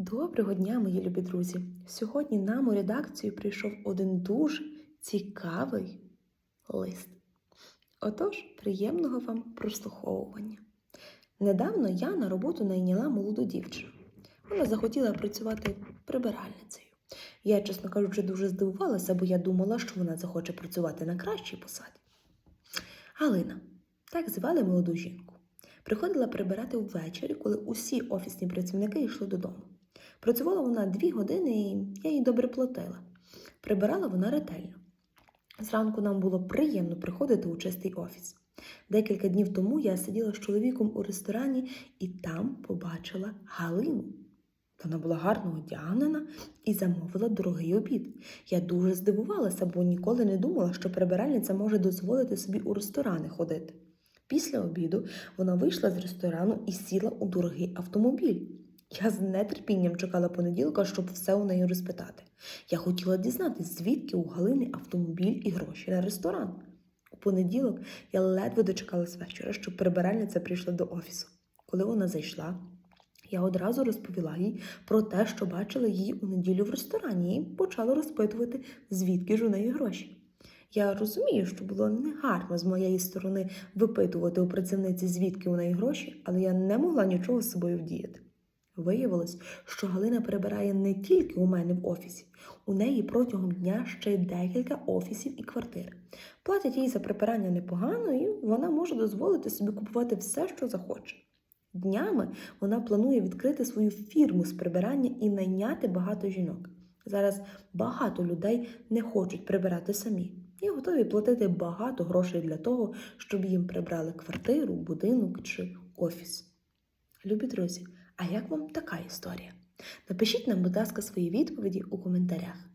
Доброго дня, мої любі друзі! Сьогодні нам у редакцію прийшов один дуже цікавий лист. Отож, приємного вам прослуховування. Недавно я на роботу найняла молоду дівчину. Вона захотіла працювати прибиральницею. Я, чесно кажучи, дуже здивувалася, бо я думала, що вона захоче працювати на кращій посаді. Галина, так звали молоду жінку, приходила прибирати ввечері, коли усі офісні працівники йшли додому. Працювала вона дві години, і я їй добре платила. Прибирала вона ретельно. Зранку нам було приємно приходити у чистий офіс. Декілька днів тому я сиділа з чоловіком у ресторані і там побачила Галину. Вона була гарно одягнена і замовила дорогий обід. Я дуже здивувалася, бо ніколи не думала, що прибиральниця може дозволити собі у ресторани ходити. Після обіду вона вийшла з ресторану і сіла у дорогий автомобіль. Я з нетерпінням чекала понеділка, щоб все у неї розпитати. Я хотіла дізнатися, звідки у Галини автомобіль і гроші на ресторан. У понеділок я ледве дочекалась вечора, щоб прибиральниця прийшла до офісу. Коли вона зайшла, я одразу розповіла їй про те, що бачила її у неділю в ресторані, і почала розпитувати, звідки ж у неї гроші. Я розумію, що було негарно з моєї сторони випитувати у працівниці, звідки у неї гроші, але я не могла нічого з собою вдіяти. Виявилось, що Галина перебирає не тільки у мене в офісі, у неї протягом дня ще й декілька офісів і квартир. Платять їй за прибирання непогано, і вона може дозволити собі купувати все, що захоче. Днями вона планує відкрити свою фірму з прибирання і найняти багато жінок. Зараз багато людей не хочуть прибирати самі і готові платити багато грошей для того, щоб їм прибрали квартиру, будинок чи офіс. Любі друзі, а як вам така історія? Напишіть нам, будь ласка, свої відповіді у коментарях.